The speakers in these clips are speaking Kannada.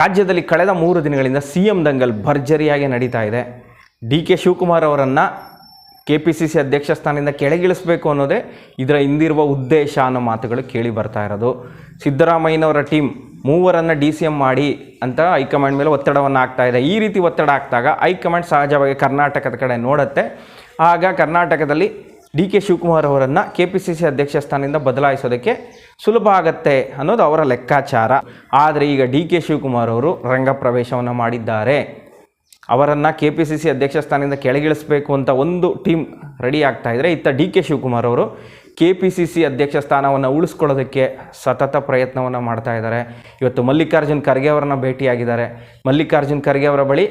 ರಾಜ್ಯದಲ್ಲಿ ಕಳೆದ ಮೂರು ದಿನಗಳಿಂದ ಸಿ ಎಂ ದಂಗಲ್ ಭರ್ಜರಿಯಾಗಿ ನಡೀತಾ ಇದೆ. ಡಿ ಕೆ ಶಿವಕುಮಾರ್ ಅವರನ್ನು ಕೆ ಪಿ ಸಿ ಸಿ ಅಧ್ಯಕ್ಷ ಸ್ಥಾನದಿಂದ ಕೆಳಗಿಳಿಸಬೇಕು ಅನ್ನೋದೇ ಇದರ ಹಿಂದಿರುವ ಉದ್ದೇಶ ಅನ್ನೋ ಮಾತುಗಳು ಕೇಳಿ ಬರ್ತಾ ಇರೋದು. ಸಿದ್ದರಾಮಯ್ಯನವರ ಟೀಮ್ ಮೂವರನ್ನು ಡಿ ಸಿ ಎಂ ಮಾಡಿ ಅಂತ ಹೈಕಮಾಂಡ್ ಮೇಲೆ ಒತ್ತಡವನ್ನು ಹಾಕ್ತಾ ಇದೆ. ಈ ರೀತಿ ಒತ್ತಡ ಹಾಕಿದಾಗ ಹೈಕಮಾಂಡ್ ಸಹಜವಾಗಿ ಕರ್ನಾಟಕದ ಕಡೆ ನೋಡುತ್ತೆ. ಆಗ ಕರ್ನಾಟಕದಲ್ಲಿ ಡಿ ಕೆ ಶಿವಕುಮಾರ್ ಅವರನ್ನು ಕೆ ಪಿ ಸಿ ಸಿ ಅಧ್ಯಕ್ಷ ಸ್ಥಾನದಿಂದ ಬದಲಾಯಿಸೋದಕ್ಕೆ ಸುಲಭ ಆಗತ್ತೆ ಅನ್ನೋದು ಅವರ ಲೆಕ್ಕಾಚಾರ. ಆದರೆ ಈಗ ಡಿ ಕೆ ಶಿವಕುಮಾರ್ ಅವರು ರಂಗಪ್ರವೇಶವನ್ನು ಮಾಡಿದ್ದಾರೆ. ಅವರನ್ನು ಕೆ ಪಿ ಸಿ ಸಿ ಅಧ್ಯಕ್ಷ ಸ್ಥಾನದಿಂದ ಕೆಳಗಿಳಿಸಬೇಕು ಅಂತ ಒಂದು ಟೀಮ್ ರೆಡಿ ಆಗ್ತಾ ಇದ್ದರೆ ಇತ್ತ ಡಿ ಕೆ ಶಿವಕುಮಾರ್ ಅವರು ಕೆ ಪಿ ಸಿ ಸಿ ಅಧ್ಯಕ್ಷ ಸ್ಥಾನವನ್ನು ಉಳಿಸ್ಕೊಳ್ಳೋದಕ್ಕೆ ಸತತ ಪ್ರಯತ್ನವನ್ನು ಮಾಡ್ತಾ ಇದ್ದಾರೆ. ಇವತ್ತು ಮಲ್ಲಿಕಾರ್ಜುನ್ ಖರ್ಗೆ ಅವರನ್ನು ಭೇಟಿಯಾಗಿದ್ದಾರೆ. ಮಲ್ಲಿಕಾರ್ಜುನ್ ಖರ್ಗೆ ಅವರ ಬಳಿ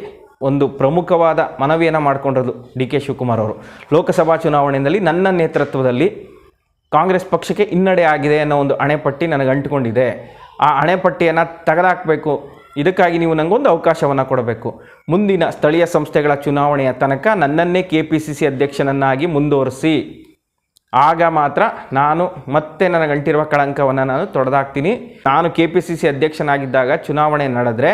ಒಂದು ಪ್ರಮುಖವಾದ ಮನವಿಯನ್ನು ಮಾಡಿಕೊಂಡಿರೋದು ಡಿ ಕೆ ಶಿವಕುಮಾರ್ ಅವರು. ಲೋಕಸಭಾ ಚುನಾವಣೆಯಲ್ಲಿ ನನ್ನ ನೇತೃತ್ವದಲ್ಲಿ ಕಾಂಗ್ರೆಸ್ ಪಕ್ಷಕ್ಕೆ ಹಿನ್ನಡೆ ಆಗಿದೆ ಅನ್ನೋ ಒಂದು ಅಣೆಪಟ್ಟಿ ನನಗೆ ಅಂಟಿಕೊಂಡಿದೆ. ಆ ಹಣೆಪಟ್ಟಿಯನ್ನು ತೆಗೆದಾಕಬೇಕು. ಇದಕ್ಕಾಗಿ ನೀವು ನನಗೊಂದು ಅವಕಾಶವನ್ನು ಕೊಡಬೇಕು. ಮುಂದಿನ ಸ್ಥಳೀಯ ಸಂಸ್ಥೆಗಳ ಚುನಾವಣೆಯ ತನಕ ನನ್ನನ್ನೇ ಕೆ ಪಿ ಸಿ ಸಿ ಅಧ್ಯಕ್ಷನನ್ನಾಗಿ ಮುಂದುವರಿಸಿ. ಆಗ ಮಾತ್ರ ನಾನು ಮತ್ತೆ ನನಗಂಟಿರುವ ಕಳಂಕವನ್ನು ನಾನು ತೊಡೆದಾಕ್ತೀನಿ. ನಾನು ಕೆ ಪಿ ಸಿ ಸಿ ಅಧ್ಯಕ್ಷನಾಗಿದ್ದಾಗ ಚುನಾವಣೆ ನಡೆದ್ರೆ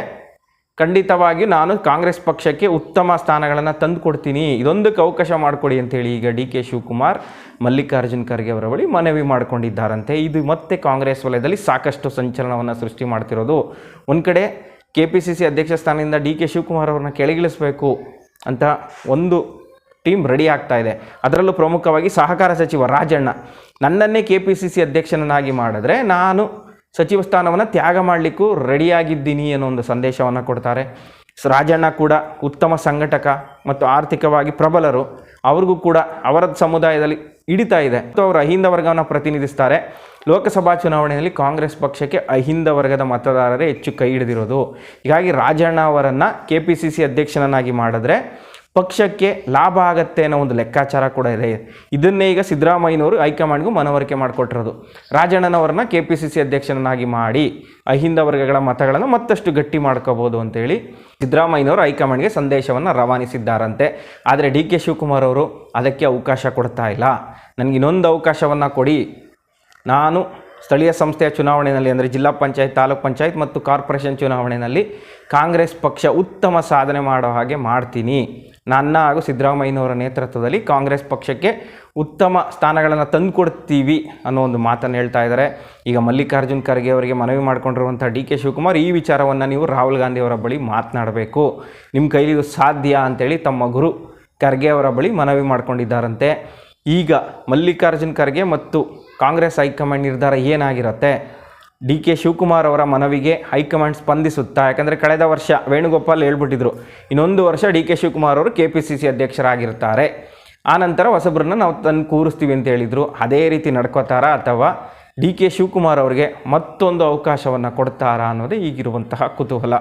ಖಂಡಿತವಾಗಿಯೂ ನಾನು ಕಾಂಗ್ರೆಸ್ ಪಕ್ಷಕ್ಕೆ ಉತ್ತಮ ಸ್ಥಾನಗಳನ್ನು ತಂದು ಕೊಡ್ತೀನಿ. ಇದೊಂದಕ್ಕೆ ಅವಕಾಶ ಮಾಡಿಕೊಡಿ ಅಂತೇಳಿ ಈಗ ಡಿ ಕೆ ಶಿವಕುಮಾರ್ ಮಲ್ಲಿಕಾರ್ಜುನ್ ಖರ್ಗೆ ಅವರ ಬಳಿ ಮನವಿ ಮಾಡಿಕೊಂಡಿದ್ದಾರಂತೆ. ಇದು ಮತ್ತೆ ಕಾಂಗ್ರೆಸ್ ವಲಯದಲ್ಲಿ ಸಾಕಷ್ಟು ಸಂಚಲನವನ್ನು ಸೃಷ್ಟಿ ಮಾಡ್ತಿರೋದು. ಒಂದು ಕಡೆ ಕೆ ಪಿ ಸಿ ಸಿ ಅಧ್ಯಕ್ಷ ಸ್ಥಾನದಿಂದ ಡಿ ಕೆ ಶಿವಕುಮಾರ್ ಅವ್ರನ್ನ ಕೆಳಗಿಳಿಸಬೇಕು ಅಂತ ಒಂದು ಟೀಮ್ ರೆಡಿ ಆಗ್ತಾ ಇದೆ. ಅದರಲ್ಲೂ ಪ್ರಮುಖವಾಗಿ ಸಹಕಾರ ಸಚಿವ ರಾಜಣ್ಣ. ನನ್ನನ್ನೇ ಕೆ ಪಿ ಸಿ ಸಿ ಅಧ್ಯಕ್ಷನನ್ನಾಗಿ ಮಾಡಿದ್ರೆ ನಾನು ಸಚಿವ ಸ್ಥಾನವನ್ನು ತ್ಯಾಗ ಮಾಡಲಿಕ್ಕೂ ರೆಡಿಯಾಗಿದ್ದೀನಿ ಅನ್ನೋ ಒಂದು ಸಂದೇಶವನ್ನು ಕೊಡ್ತಾರೆ. ರಾಜಣ್ಣ ಕೂಡ ಉತ್ತಮ ಸಂಘಟಕ ಮತ್ತು ಆರ್ಥಿಕವಾಗಿ ಪ್ರಬಲರು. ಅವ್ರಿಗೂ ಕೂಡ ಅವರ ಸಮುದಾಯದಲ್ಲಿ ಹಿಡಿತಾ ಇದೆ. ಮತ್ತು ಅವರು ಅಹಿಂದ ವರ್ಗವನ್ನು ಪ್ರತಿನಿಧಿಸ್ತಾರೆ. ಲೋಕಸಭಾ ಚುನಾವಣೆಯಲ್ಲಿ ಕಾಂಗ್ರೆಸ್ ಪಕ್ಷಕ್ಕೆ ಅಹಿಂದ ವರ್ಗದ ಮತದಾರರೇ ಹೆಚ್ಚು ಕೈ ಹಿಡಿದಿರೋದು. ಹೀಗಾಗಿ ರಾಜಣ್ಣ ಅವರನ್ನು ಕೆ ಪಿ ಸಿ ಸಿ ಅಧ್ಯಕ್ಷನನ್ನಾಗಿ ಮಾಡಿದ್ರೆ ಪಕ್ಷಕ್ಕೆ ಲಾಭ ಆಗತ್ತೆ ಅನ್ನೋ ಒಂದು ಲೆಕ್ಕಾಚಾರ ಕೂಡ ಇದೆ. ಇದನ್ನೇ ಈಗ ಸಿದ್ದರಾಮಯ್ಯನವರು ಹೈಕಮಾಂಡ್ಗೂ ಮನವರಿಕೆ ಮಾಡಿಕೊಟ್ಟಿರೋದು. ರಾಜಣ್ಣನವರನ್ನ ಕೆ ಪಿ ಸಿ ಸಿ ಅಧ್ಯಕ್ಷನನ್ನಾಗಿ ಮಾಡಿ ಅಹಿಂದ ವರ್ಗಗಳ ಮತಗಳನ್ನು ಮತ್ತಷ್ಟು ಗಟ್ಟಿ ಮಾಡ್ಕೋಬೋದು ಅಂತೇಳಿ ಸಿದ್ದರಾಮಯ್ಯನವರು ಹೈಕಮಾಂಡ್ಗೆ ಸಂದೇಶವನ್ನು ರವಾನಿಸಿದ್ದಾರಂತೆ. ಆದರೆ ಡಿ ಕೆ ಶಿವಕುಮಾರ್ ಅವರು ಅದಕ್ಕೆ ಅವಕಾಶ ಕೊಡ್ತಾ ಇಲ್ಲ. ನನಗೆ ಇನ್ನೊಂದು ಅವಕಾಶವನ್ನು ಕೊಡಿ. ನಾನು ಸ್ಥಳೀಯ ಸಂಸ್ಥೆಯ ಚುನಾವಣೆಯಲ್ಲಿ ಅಂದರೆ ಜಿಲ್ಲಾ ಪಂಚಾಯತ್, ತಾಲೂಕು ಪಂಚಾಯತ್ ಮತ್ತು ಕಾರ್ಪೊರೇಷನ್ ಚುನಾವಣೆಯಲ್ಲಿ ಕಾಂಗ್ರೆಸ್ ಪಕ್ಷ ಉತ್ತಮ ಸಾಧನೆ ಮಾಡೋ ಹಾಗೆ ಮಾಡ್ತೀನಿ. ನನ್ನ ಹಾಗೂ ಸಿದ್ದರಾಮಯ್ಯನವರ ನೇತೃತ್ವದಲ್ಲಿ ಕಾಂಗ್ರೆಸ್ ಪಕ್ಷಕ್ಕೆ ಉತ್ತಮ ಸ್ಥಾನಗಳನ್ನು ತಂದುಕೊಡ್ತೀವಿ ಅನ್ನೋ ಒಂದು ಮಾತನ್ನು ಹೇಳ್ತಾ ಇದ್ದಾರೆ. ಈಗ ಮಲ್ಲಿಕಾರ್ಜುನ್ ಖರ್ಗೆ ಅವರಿಗೆ ಮನವಿ ಮಾಡಿಕೊಂಡಿರುವಂಥ ಡಿ ಕೆ ಶಿವಕುಮಾರ್ ಈ ವಿಚಾರವನ್ನು ನೀವು ರಾಹುಲ್ ಗಾಂಧಿ ಅವರ ಬಳಿ ಮಾತನಾಡಬೇಕು. ನಿಮ್ಮ ಕೈಲಿ ಇದು ಸಾಧ್ಯ ಅಂತೇಳಿ ತಮ್ಮ ಗುರು ಖರ್ಗೆ ಅವರ ಬಳಿ ಮನವಿ ಮಾಡಿಕೊಂಡಿದ್ದಾರಂತೆ. ಈಗ ಮಲ್ಲಿಕಾರ್ಜುನ್ ಖರ್ಗೆ ಮತ್ತು ಕಾಂಗ್ರೆಸ್ ಹೈಕಮಾಂಡ್ ನಿರ್ಧಾರ ಏನಾಗಿರುತ್ತೆ? ಡಿ ಕೆ ಶಿವಕುಮಾರ್ ಅವರ ಮನವಿಗೆ ಹೈಕಮಾಂಡ್ ಸ್ಪಂದಿಸುತ್ತಾ, ಯಾಕಂದರೆ ಕಳೆದ ವರ್ಷ ವೇಣುಗೋಪಾಲ್ ಹೇಳ್ಬಿಟ್ಟಿದ್ರು, ಇನ್ನೊಂದು ವರ್ಷ ಡಿ ಕೆ ಶಿವಕುಮಾರ್ ಅವರು ಕೆ ಪಿ ಸಿ ಸಿ ಅಧ್ಯಕ್ಷರಾಗಿರ್ತಾರೆ ಆನಂತರ ಹೊಸಬ್ರನ್ನ ನಾವು ತಂದು ಕೂರಿಸ್ತೀವಿ ಅಂತ ಹೇಳಿದರು. ಅದೇ ರೀತಿ ನಡ್ಕೋತಾರಾ ಅಥವಾ ಡಿ ಕೆ ಶಿವಕುಮಾರ್ ಅವರಿಗೆ ಮತ್ತೊಂದು ಅವಕಾಶವನ್ನು ಕೊಡ್ತಾರಾ ಅನ್ನೋದೇ ಈಗಿರುವಂತಹ ಕುತೂಹಲ.